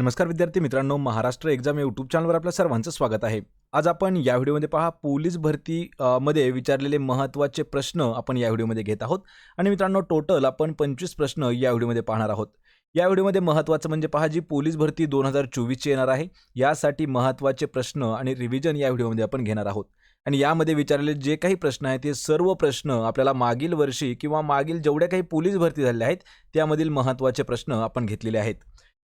नमस्कार विद्यार्थी मित्रांनो महाराष्ट्र एक्झाम या यूट्यूब चॅनलवर आपल्या सर्वांचं स्वागत आहे. आज आपण या व्हिडिओमध्ये पहा पोलीस भरती मध्ये विचारलेले महत्त्वाचे प्रश्न आपण या व्हिडिओमध्ये घेत आहोत. आणि मित्रांनो टोटल आपण पंचवीस प्रश्न या व्हिडिओमध्ये पाहणार आहोत. या व्हिडिओमध्ये महत्त्वाचं म्हणजे पहा जी पोलीस भरती दोन हजार चोवीसची येणार आहे यासाठी महत्त्वाचे प्रश्न आणि रिव्हिजन या व्हिडिओमध्ये आपण घेणार आहोत. आणि यामध्ये विचारलेले जे काही प्रश्न आहेत ते सर्व प्रश्न आपल्याला मागील वर्षी किंवा मागील जेवढ्या काही पोलीस भरती झालेल्या आहेत त्यामधील महत्त्वाचे प्रश्न आपण घेतलेले आहेत.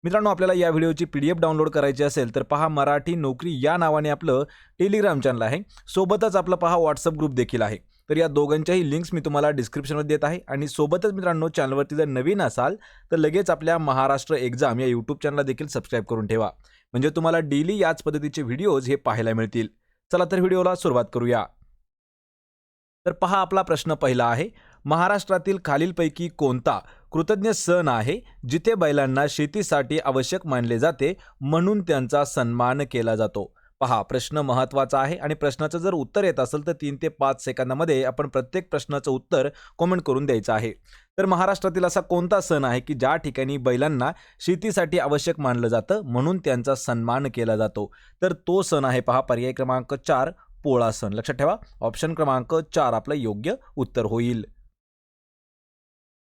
मित्रांनो आपल्याला या व्हिडिओची पी डी एफ डाउनलोड करायची असेल तर पहा मराठी नोकरी या नावाने आपलं टेलिग्राम चॅनल आहे. सोबतच आपलं पहा व्हॉट्सअप ग्रुप देखील आहे. तर या दोघांच्याही लिंक्स मी तुम्हाला डिस्क्रिप्शनमध्ये देत आहे. आणि सोबतच मित्रांनो चॅनलवरती जर नवीन असाल तर लगेच आपल्या महाराष्ट्र एक्झाम या यूट्यूब चॅनलला देखील सबस्क्राईब करून ठेवा. म्हणजे तुम्हाला डेली याच पद्धतीचे व्हिडिओज हे पाहायला मिळतील. चला तर व्हिडिओला सुरुवात करूया. तर पहा आपला प्रश्न पहिला आहे. महाराष्ट्रातील खालीलपैकी कोणता कृतज्ञ सण आहे जिथे बैलांना शेतीसाठी आवश्यक मानले जाते म्हणून त्यांचा सन्मान केला जातो. पहा प्रश्न महत्त्वाचा आहे आणि प्रश्नाचं जर उत्तर येत असेल तर तीन ते पाच सेकंदामध्ये आपण प्रत्येक प्रश्नाचं उत्तर कॉमेंट करून द्यायचं आहे. तर महाराष्ट्रातील असा कोणता सण आहे की ज्या ठिकाणी बैलांना शेतीसाठी आवश्यक मानलं जातं म्हणून त्यांचा सन्मान केला जातो? तर तो सण आहे पहा पर्याय क्रमांक चार पोळा सण. लक्षात ठेवा ऑप्शन क्रमांक चार आपलं योग्य उत्तर होईल.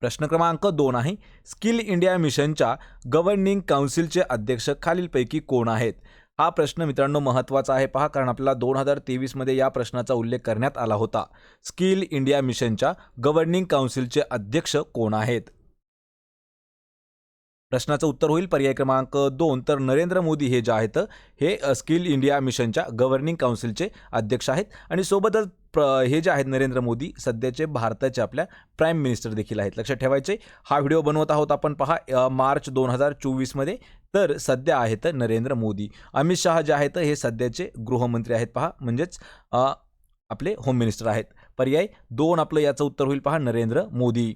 प्रश्न क्रमांक दोन आहे. स्किल इंडिया मिशनच्या गव्हर्निंग काउन्सिलचे अध्यक्ष खालीलपैकी कोण आहेत? हा प्रश्न मित्रांनो महत्त्वाचा आहे पहा कारण आपल्याला दोन हजार तेवीसमध्ये या प्रश्नाचा उल्लेख करण्यात आला होता. स्किल इंडिया मिशनच्या गव्हर्निंग काउन्सिलचे अध्यक्ष कोण आहेत? प्रश्नाचं उत्तर होईल. पर्याय क्रमांक दोन. तर नरेंद्र मोदी हे जे आहेत हे स्किल इंडिया मिशनच्या गव्हर्निंग काउन्सिलचे अध्यक्ष आहेत. आणि सोबतच प्र हे जे आहेत नरेंद्र मोदी सध्याचे भारताचे आपल्या प्राईम मिनिस्टर देखील आहेत. लक्षात ठेवायचे हा व्हिडिओ बनवत आहोत आपण पहा मार्च दोन हजार चोवीसमध्ये तर सध्या आहेत नरेंद्र मोदी. अमित शहा जे आहेत हे सध्याचे गृहमंत्री आहेत पहा. म्हणजेच आपले होम मिनिस्टर आहेत. पर्याय दोन आपलं याचं उत्तर होईल पहा नरेंद्र मोदी.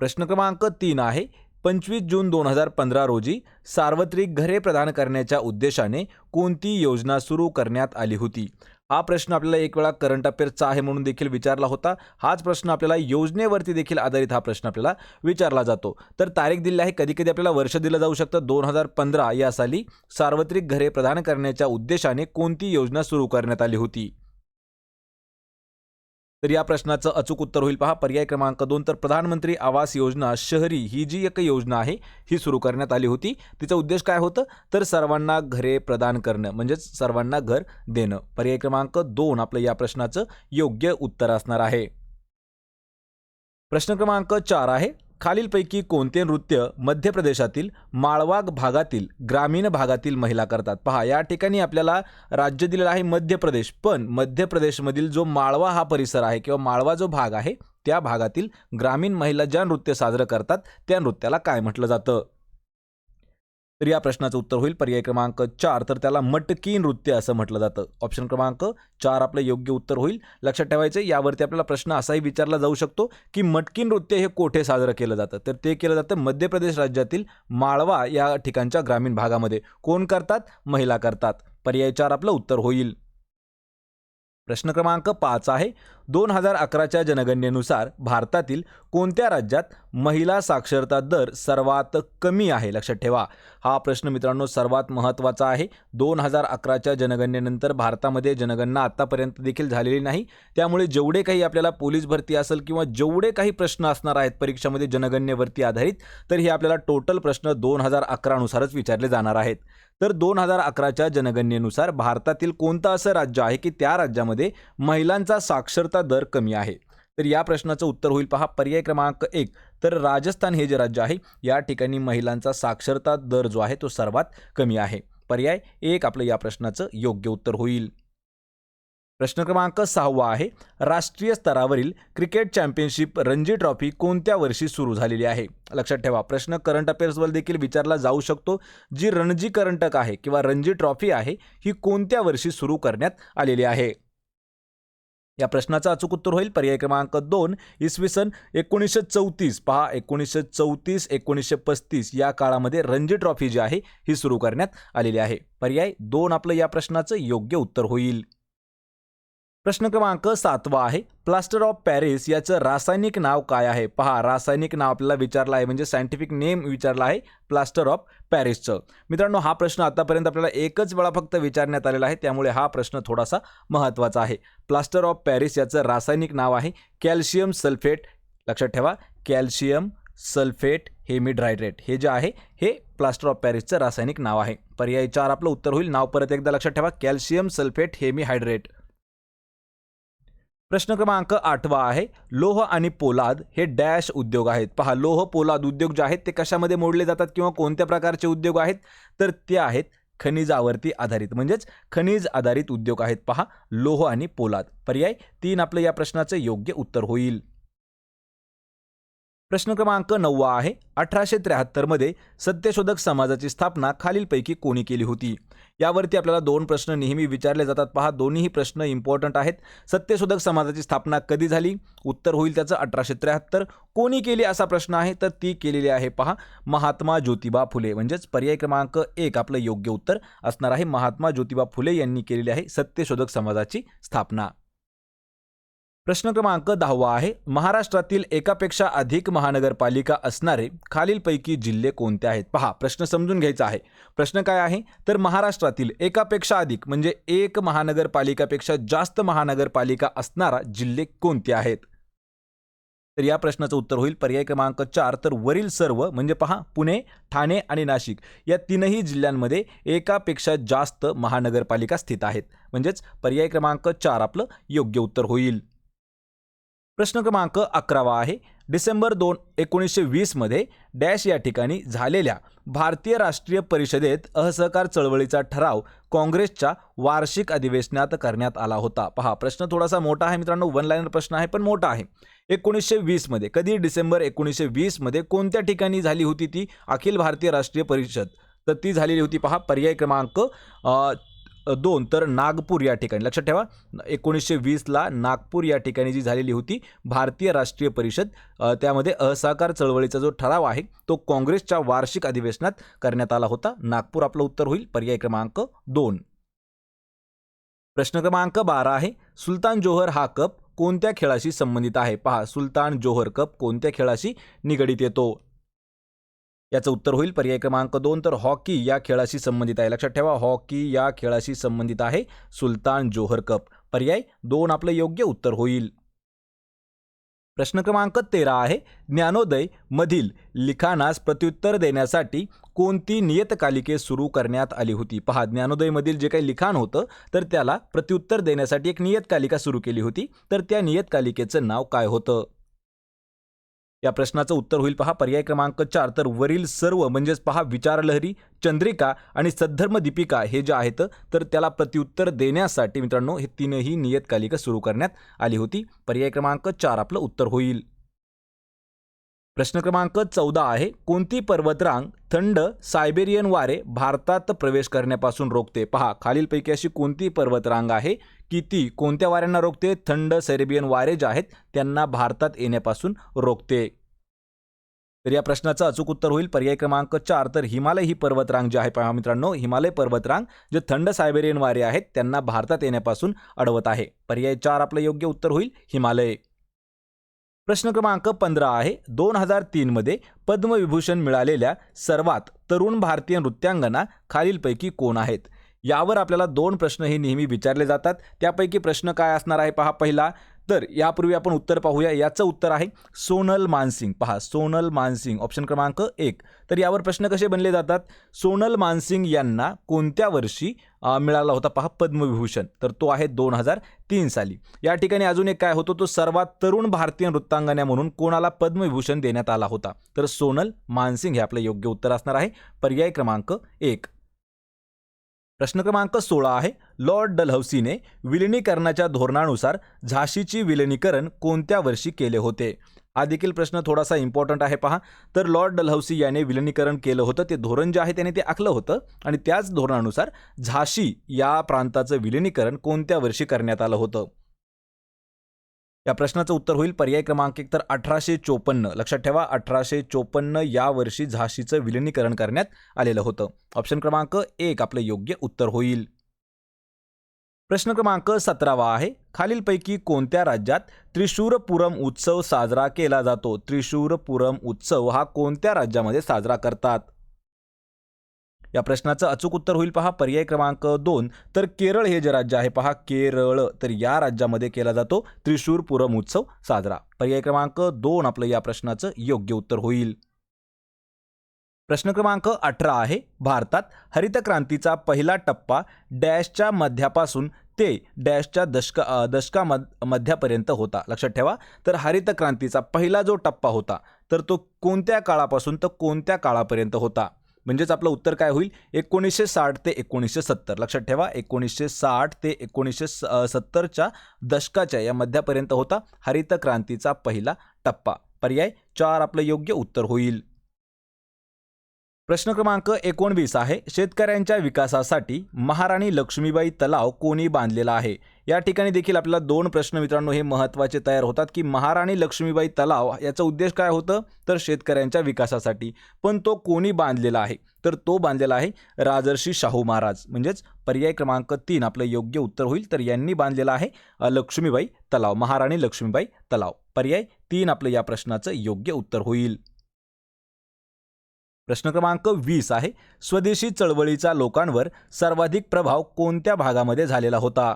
प्रश्न क्रमांक तीन आहे पंचवीस जून दोन हजार पंधरा रोजी सार्वत्रिक घरे प्रदान करण्याच्या उद्देशाने कोणती योजना सुरू करण्यात आली होती? हा प्रश्न आपल्याला एक वेळा करंट अफेअर्सचा आहे म्हणून देखील विचारला होता. हाच प्रश्न आपल्याला योजनेवरती देखील आधारित हा प्रश्न आपल्याला विचारला जातो. तर तारीख दिली आहे. कधी कधी आपल्याला वर्ष दिलं जाऊ शकतं. दोन हजार पंधरा या साली सार्वत्रिक घरे प्रदान करण्याच्या उद्देशाने कोणती योजना सुरू करण्यात आली होती? तर या प्रश्नाचं अचूक उत्तर होईल पहा. पर्याय क्रमांक दोन तर प्रधानमंत्री आवास योजना शहरी ही जी एक योजना आहे ही सुरू करण्यात आली होती. तिचा उद्देश काय होतं? तर सर्वांना घरे प्रदान करणं म्हणजेच सर्वांना घर देणं. पर्याय क्रमांक दोन आपलं या प्रश्नाचं योग्य उत्तर असणार आहे. प्रश्न क्रमांक चार आहे. खालीलपैकी कोणते नृत्य मध्य प्रदेशातील माळवाग भागातील ग्रामीण भागातील महिला करतात? पहा या ठिकाणी आपल्याला राज्य दिलेलं आहे मध्य प्रदेश पण मध्य प्रदेशमधील जो माळवा हा परिसर आहे किंवा माळवा जो भाग आहे त्या भागातील ग्रामीण महिला ज्या नृत्य साजरं करतात त्या नृत्याला काय म्हटलं जातं? तर या प्रश्नाचं उत्तर होईल. पर्याय क्रमांक चार. तर त्याला मटकी नृत्य असं म्हटलं जातं. ऑप्शन क्रमांक चार आपलं योग्य उत्तर होईल. लक्षात ठेवायचं यावरती आपल्याला प्रश्न असाही विचारला जाऊ शकतो की मटकी नृत्य हे कोठे साजरं केलं जातं? तर ते केलं जातं मध्य प्रदेश राज्यातील माळवा या ठिकाणच्या ग्रामीण भागामध्ये. कोण करतात? महिला करतात. पर्याय चार आपलं उत्तर होईल. प्रश्न क्रमांक पाच आहे. दोन हजार अकराच्या जनगणनेनुसार भारतातील कोणत्या राज्यात महिला साक्षरता दर सर्वात कमी आहे? लक्षात ठेवा. हा प्रश्न मित्रांनो सर्वात महत्त्वाचा आहे. दोन हजार अकराच्या जनगणनेनंतर भारतामध्ये जनगणना आत्तापर्यंत देखील झालेली नाही. त्यामुळे जेवढे काही आपल्याला पोलीस भरती असेल किंवा जेवढे काही प्रश्न असणार आहेत परीक्षामध्ये जनगणनेवरती आधारित तर हे आपल्याला टोटल प्रश्न दोन हजार अकरानुसारच विचारले जाणार आहेत. तर दोन हजार अकराच्या जनगणनेनुसार भारतातील कोणतं असं राज्य आहे की त्या राज्यामध्ये महिलांचा साक्षरता दर कमी आहे. तर या प्रश्नाचं उत्तर होईल पहा. पर्याय क्रमांक एक. तर राजस्थान हे जे राज्य आहे या ठिकाणी महिलांचा साक्षरता दर जो आहे तो सर्वात कमी आहे. पर्याय एक आपलं या प्रश्नाचं योग्य उत्तर होईल. प्रश्न क्रमांक सहावा आहे. राष्ट्रीय स्तरावरील क्रिकेट चॅम्पियनशिप रणजी ट्रॉफी कोणत्या वर्षी सुरू झालेली आहे? लक्षात ठेवा प्रश्न करंट अफेअर्सवर देखील विचारला जाऊ शकतो. जी रणजी करंटक आहे किंवा रणजी ट्रॉफी आहे ही कोणत्या वर्षी सुरू करण्यात आलेली आहे? या प्रश्नाचं अचूक उत्तर होईल. पर्याय क्रमांक दोन इसवी सन एकोणीसशे चौतीस. पहा एकोणीसशे चौतीस एकोणीसशे पस्तीस या काळामध्ये रणजी ट्रॉफी जी आहे ही सुरू करण्यात आलेली आहे. पर्याय दोन आपलं या प्रश्नाचं योग्य उत्तर होईल. प्रश्न क्रमांक सातवा आहे. प्लास्टर ऑफ पॅरिस याचं रासायनिक नाव काय आहे? पहा रासायनिक नाव आपल्याला विचारलं आहे म्हणजे सायंटिफिक नेम विचारला आहे प्लास्टर ऑफ पॅरिसचं मित्रांनो हा प्रश्न आतापर्यंत आपल्याला एकच वेळा फक्त विचारण्यात आलेला आहे त्यामुळे हा प्रश्न थोडासा महत्त्वाचा आहे. प्लास्टर ऑफ पॅरिस याचं रासायनिक नाव आहे कॅल्शियम सल्फेट. लक्षात ठेवा कॅल्शियम सल्फेट हेमिड्रायड्रेट हे जे आहे हे प्लास्टर ऑफ पॅरिसचं रासायनिक नाव आहे. पर्याय चार आपलं उत्तर होईल नाव परत एकदा लक्षात ठेवा कॅल्शियम सल्फेट हेमिहायड्रेट. प्रश्न क्रमांक आठवा आहे. लोह आणि पोलाद हे डॅश उद्योग आहेत. पहा लोह पोलाद उद्योग जे आहेत ते कशामध्ये मोडले जातात किंवा कोणत्या प्रकारचे उद्योग आहेत? तर ते आहेत खनिजावरती आधारित म्हणजेच खनिज आधारित उद्योग आहेत. पहा लोह आणि पोलाद. पर्याय तीन आपलं या प्रश्नाचं योग्य उत्तर होईल. प्रश्न क्रमांक नववा आहे. अठराशे त्र्याहत्तरमध्ये सत्यशोधक समाजाची स्थापना खालीलपैकी कोणी केली होती? यावरती आपल्याला दोन प्रश्न नेहमी विचारले जातात. पहा दोन्ही प्रश्न इम्पॉर्टंट आहेत. सत्यशोधक समाजाची स्थापना कधी झाली? उत्तर होईल त्याचं अठराशे त्र्याहत्तर. कोणी केली असा प्रश्न आहे? तर ती केलेली आहे पहा महात्मा ज्योतिबा फुले. म्हणजेच पर्याय क्रमांक एक आपलं योग्य उत्तर असणार आहे. महात्मा ज्योतिबा फुले यांनी केलेली आहे सत्यशोधक समाजाची स्थापना. प्रश्न क्रमांक दहावा आहे महाराष्ट्रातील एकापेक्षा अधिक महानगरपालिका असणारे खालीलपैकी जिल्हे कोणते आहेत? पहा प्रश्न समजून घ्यायचा आहे. प्रश्न काय आहे? तर महाराष्ट्रातील एकापेक्षा अधिक म्हणजे एक महानगरपालिकापेक्षा जास्त महानगरपालिका असणारा जिल्हे कोणते आहेत? तर या प्रश्नाचं उत्तर होईल. पर्याय क्रमांक चार तर वरील सर्व म्हणजे पहा पुणे ठाणे आणि नाशिक या तीनही जिल्ह्यांमध्ये एकापेक्षा जास्त महानगरपालिका स्थित आहेत. म्हणजेच पर्याय क्रमांक चार आपलं योग्य उत्तर होईल. प्रश्न क्रमांक अकरावा आहे. डिसेंबर दोन एकोणीसशे वीसमध्ये डॅश या ठिकाणी झालेल्या भारतीय राष्ट्रीय परिषदेत असहकार चळवळीचा ठराव काँग्रेसच्या वार्षिक अधिवेशनात करण्यात आला होता. पहा प्रश्न थोडासा मोठा आहे मित्रांनो वन लाईनर प्रश्न आहे पण मोठा आहे. एकोणीसशे वीसमध्ये कधी डिसेंबर एकोणीसशे वीसमध्ये कोणत्या ठिकाणी झाली होती ती अखिल भारतीय राष्ट्रीय परिषद? तर ती झालेली होती पहा पर्याय क्रमांक दोन तर नागपूर या ठिकाणी. लक्षात ठेवा एकोणीसशे वीसला नागपूर या ठिकाणी जी झालेली होती भारतीय राष्ट्रीय परिषद त्यामध्ये असहकार चळवळीचा जो ठराव आहे तो काँग्रेसच्या वार्षिक अधिवेशनात करण्यात आला होता. नागपूर आपलं उत्तर होईल. पर्याय क्रमांक दोन. प्रश्न क्रमांक बारा आहे. सुलतान जोहर हा कप कोणत्या खेळाशी संबंधित आहे? पहा सुलतान जोहर कप कोणत्या खेळाशी निगडीत येतो? याचं उत्तर होईल. पर्याय क्रमांक दोन तर हॉकी या खेळाशी संबंधित आहे. लक्षात ठेवा हॉकी या खेळाशी संबंधित आहे सुलतान जोहर कप. पर्याय दोन आपलं योग्य उत्तर होईल. प्रश्न क्रमांक तेरा आहे. ज्ञानोदय मधील लिखाणास प्रत्युत्तर देण्यासाठी कोणती नियतकालिके सुरू करण्यात आली होती? पहा ज्ञानोदयमधील जे काही लिखाण होतं तर त्याला प्रत्युत्तर देण्यासाठी एक नियतकालिका सुरू केली होती. तर त्या नियतकालिकेचं नाव काय होतं? या प्रश्नाचं उत्तर होईल पहा. पर्याय क्रमांक चार. तर वरील सर्व म्हणजेच पहा विचारलहरी चंद्रिका आणि सद्धर्म दीपिका हे जे आहेत तर त्याला प्रत्युत्तर देण्यासाठी मित्रांनो हे तीनही नियतकालिका सुरू करण्यात आली होती. पर्याय क्रमांक चार आपलं उत्तर होईल. प्रश्न क्रमांक चौदा आहे कोणती पर्वतरांग थंड सायबेरियन वारे भारतात प्रवेश करण्यापासून रोखते? पहा खालीलपैकी अशी कोणती पर्वतरांग आहे की ती कोणत्या वाऱ्यांना रोखते? थंड सेरेबियन वारे जे आहेत त्यांना भारतात येण्यापासून रोखते. तर या प्रश्नाचं अचूक उत्तर होईल. पर्याय क्रमांक चार तर हिमालय ही पर्वतरांग जी आहे पहा मित्रांनो हिमालय पर्वतरांग जे थंड सायबेरियन वारे आहेत त्यांना भारतात येण्यापासून अडवत आहे. पर्याय चार आपलं योग्य उत्तर होईल हिमालय. प्रश्न क्रमांक पंधरा आहे. दोन हजार तीनमध्ये पद्मविभूषण मिळालेल्या सर्वात तरुण भारतीय नृत्यांगना खालीलपैकी कोण आहेत? यावर आपल्याला दोन प्रश्न हे नेहमी विचारले जातात. त्यापैकी प्रश्न काय असणार आहे पहा. पहिला तर यापूर्वी आपण उत्तर पाहूया. याचं उत्तर आहे सोनल मानसिंग. पहा सोनल मानसिंग ऑप्शन क्रमांक एक. तर यावर प्रश्न कसे बनले जातात? सोनल मानसिंग यांना कोणत्या वर्षी मिळाला होता? पहा पद्मविभूषण. तर तो आहे दोन हजार तीन साली. या ठिकाणी अजून एक काय होतो? तो सर्वात तरुण भारतीय नृत्यांगना म्हणून कोणाला पद्मविभूषण देण्यात आला होता? तर सोनल मानसिंग हे आपलं योग्य उत्तर असणार आहे. पर्याय क्रमांक एक. प्रश्न क्रमांक सोळा आहे. लॉर्ड डलहौसीने विलिनीकरणाच्या धोरणानुसार झाशीची विलिनीकरण कोणत्या वर्षी केले होते? हा देखील प्रश्न थोडासा इम्पॉर्टंट आहे पहा. तर लॉर्ड डलहौसी याने विलिनीकरण केलं होतं. ते धोरण जे आहे त्याने ते आखलं होतं. आणि त्याच धोरणानुसार झाशी या प्रांताचं विलिनीकरण कोणत्या वर्षी करण्यात आलं होतं? या प्रश्नाचं उत्तर होईल. पर्याय क्रमांक एक तर अठराशे चोपन्न. लक्षात ठेवा अठराशे चोपन्न या वर्षी झाशीचं विलिनीकरण करण्यात आलेलं होतं. ऑप्शन क्रमांक एक आपलं योग्य उत्तर होईल. प्रश्न क्रमांक सतरावा आहे. खालीलपैकी कोणत्या राज्यात त्रिशूरपुरम उत्सव साजरा केला जातो? त्रिशूरपुरम उत्सव हा कोणत्या राज्यामध्ये साजरा करतात? या प्रश्नाचं अचूक उत्तर होईल पहा. पर्याय क्रमांक दोन. तर केरळ हे जे राज्य आहे पहा केरळ. तर या राज्यामध्ये केला जातो त्रिशूर पुरम उत्सव साजरा. पर्याय क्रमांक दोन आपलं या प्रश्नाचं योग्य उत्तर होईल. प्रश्न क्रमांक अठरा आहे. भारतात हरित क्रांतीचा पहिला टप्पा डॅशच्या मध्यापासून ते डॅशच्या दशक दशका मध्यापर्यंत होता. लक्षात ठेवा. तर हरित क्रांतीचा पहिला जो टप्पा होता तर तो कोणत्या काळापासून तर कोणत्या काळापर्यंत होता? म्हणजेच आपलं उत्तर काय होईल? एकोणीसशे साठ ते एकोणीसशे सत्तर. लक्षात ठेवा एकोणीसशे साठ ते एकोणीसशे सत्तरच्या दशकाच्या या मध्यापर्यंत होता हरित क्रांतीचा पहिला टप्पा. पर्याय चार आपलं योग्य उत्तर होईल. प्रश्न क्रमांक एकोणवीस आहे शेतकऱ्यांच्या विकासासाठी महाराणी लक्ष्मीबाई तलाव कोणी बांधलेला आहे? या ठिकाणी देखील आपल्याला दोन प्रश्न मित्रांनो हे महत्त्वाचे तयार होतात की महाराणी लक्ष्मीबाई तलाव याचा उद्देश काय होतं? तर शेतकऱ्यांच्या विकासासाठी. पण तो कोणी बांधलेला आहे? तर तो बांधलेला आहे राजर्षी शाहू महाराज. म्हणजेच पर्याय क्रमांक तीन आपलं योग्य उत्तर होईल. तर यांनी बांधलेला आहे लक्ष्मीबाई तलाव महाराणी लक्ष्मीबाई तलाव. पर्याय तीन आपलं या प्रश्नाचं योग्य उत्तर होईल. प्रश्न क्रमांक वीस आहे. स्वदेशी चळवळीचा लोकांवर सर्वाधिक प्रभाव कोणत्या भागामध्ये झालेला होता?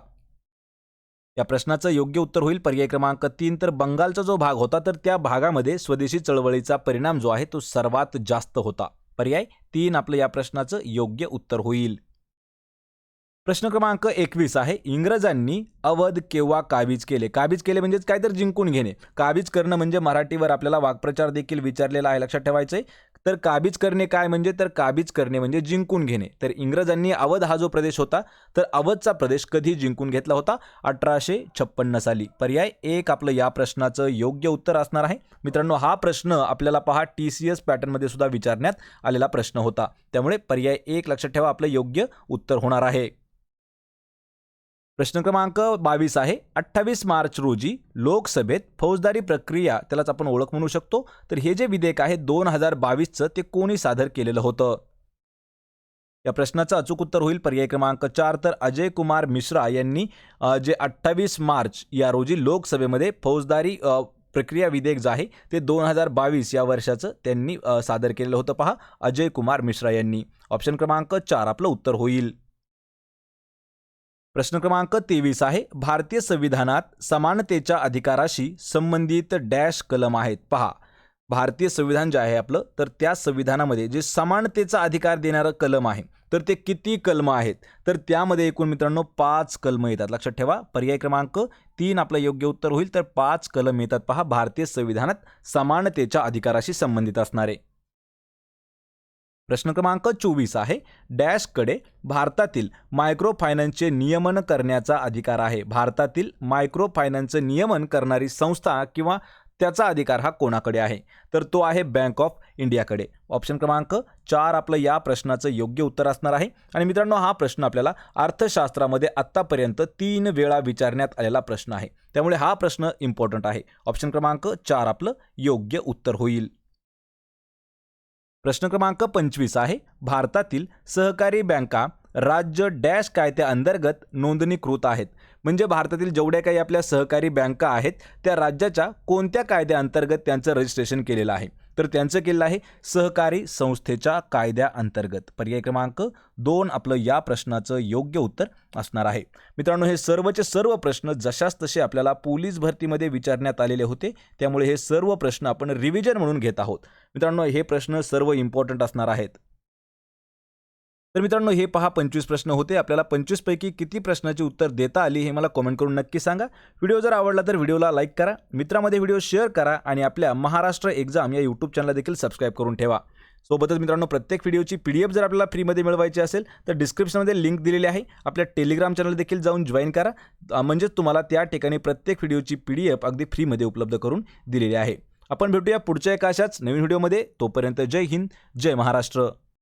या प्रश्नाचं योग्य उत्तर होईल. पर्याय क्रमांक तीन तर बंगालचा जो भाग होता तर त्या भागामध्ये स्वदेशी चळवळीचा परिणाम जो आहे तो सर्वात जास्त होता. पर्याय तीन आपलं या प्रश्नाचं योग्य उत्तर होईल. प्रश्न क्रमांक एकवीस आहे. इंग्रजांनी अवध केव्हा काबीज केले. काबीज केले म्हणजेच काय? तर जिंकून घेणे. काबीज करणं म्हणजे मराठीवर आपल्याला वाक्प्रचार देखील विचारलेला आहे. लक्षात ठेवायचं तर काबीज करणे काय म्हणजे? तर काबीज करणे म्हणजे जिंकून घेणे. तर इंग्रजांनी अवध हा जो प्रदेश होता तर अवधचा प्रदेश कधी जिंकून घेतला होता? अठराशे छप्पन्न साली. पर्याय एक आपलं या प्रश्नाचं योग्य उत्तर असणार आहे. मित्रांनो हा प्रश्न आपल्याला पहा. टी सी एस पॅटर्नमध्ये सुद्धा विचारण्यात आलेला प्रश्न होता. त्यामुळे पर्याय एक लक्षात ठेवा. आपलं योग्य उत्तर होणार आहे. प्रश्न क्रमांक बावीस आहे. अठ्ठावीस मार्च रोजी लोकसभेत फौजदारी प्रक्रिया त्यालाच आपण ओळख म्हणू शकतो. तर हे जे विधेयक आहे दोन हजार बावीसचं ते कोणी सादर केलेलं होतं? या प्रश्नाचं अचूक उत्तर होईल पर्याय क्रमांक चार. तर अजय कुमार मिश्रा यांनी जे अठ्ठावीस मार्च या रोजी लोकसभेमध्ये फौजदारी प्रक्रिया विधेयक जे आहे ते दोन हजार बावीस या वर्षाचं त्यांनी सादर केलेलं होतं. पहा अजय कुमार मिश्रा यांनी. ऑप्शन क्रमांक चार आपलं उत्तर होईल. प्रश्न क्रमांक तेवीस आहे. भारतीय संविधानात समानतेच्या अधिकाराशी संबंधित डॅश कलम आहेत. पहा. भारतीय संविधान जे आहे आपलं तर त्या संविधानामध्ये जे समानतेचा अधिकार देणारं कलम आहे तर ते किती कलम आहेत? तर त्यामध्ये एकूण मित्रांनो पाच कलम येतात. लक्षात ठेवा. पर्याय क्रमांक तीन आपलं योग्य उत्तर होईल तर पाच कलम येतात पहा. भारतीय संविधानात समानतेच्या अधिकाराशी संबंधित असणारे. प्रश्न क्रमांक चोवीस आहे. डॅशकडे भारतातील मायक्रो फायनान्सचे नियमन करण्याचा अधिकार आहे. भारतातील मायक्रो फायनान्सचं नियमन करणारी संस्था किंवा त्याचा अधिकार हा कोणाकडे आहे? तर तो आहे बँक ऑफ इंडियाकडे. ऑप्शन क्रमांक चार आपलं या प्रश्नाचं योग्य उत्तर असणार आहे. आणि मित्रांनो हा प्रश्न आपल्याला अर्थशास्त्रामध्ये आत्तापर्यंत तीन वेळा विचारण्यात आलेला प्रश्न आहे. त्यामुळे हा प्रश्न इम्पॉर्टंट आहे. ऑप्शन क्रमांक चार आपलं योग्य उत्तर होईल. प्रश्न क्रमांक पंचवीस आहे. भारतातील सहकारी बँका राज्य डॅश कायद्याअंतर्गत नोंदणीकृत आहेत. म्हणजे भारतातील जेवढ्या काही आपल्या सहकारी बँका आहेत त्या राज्याच्या कोणत्या कायद्याअंतर्गत त्यांचं रजिस्ट्रेशन केलेलं आहे? तर त्यांचं केलं आहे सहकारी संस्थेच्या कायद्याअंतर्गत पर्याय क्रमांक दोन आपलं या प्रश्नाचं योग्य उत्तर असणार आहे. मित्रांनो हे सर्वचे सर्व प्रश्न जशाच तसे आपल्याला पोलीस भरतीमध्ये विचारण्यात आलेले होते त्यामुळे हे सर्व प्रश्न आपण रिव्हिजन म्हणून घेत आहोत. मित्रांनो हे प्रश्न सर्व इम्पॉर्टंट असणार आहेत. तर मित्रांनो हे पहा पंचवीस प्रश्न होते. आपल्याला पंचवीसपैकी किती प्रश्नाची उत्तर देता आली हे मला कॉमेंट करून नक्की सांगा. व्हिडिओ जर आवडला तर व्हिडिओला लाईक करा. मित्रामध्ये व्हिडिओ शेअर करा आणि आपल्या महाराष्ट्र एक्झाम या यूट्यूब चॅनलला देखील सबस्क्राईब करून ठेवा. सोबतच मित्रांनो प्रत्येक व्हिडिओची पी डी एफ जर आपल्याला फ्रीमध्ये मिळवायची असेल तर डिस्क्रिप्शनमध्ये लिंक दिलेली आहे. आपल्या टेलिग्राम चॅनल देखील जाऊन जॉईन करा. म्हणजेच तुम्हाला त्या ठिकाणी प्रत्येक व्हिडिओची पी डी एफ अगदी फ्रीमध्ये उपलब्ध करून दिलेली आहे. आपण भेटूया पुढच्या एका अशाच नवीन व्हिडिओमध्ये. तोपर्यंत जय हिंद जय महाराष्ट्र.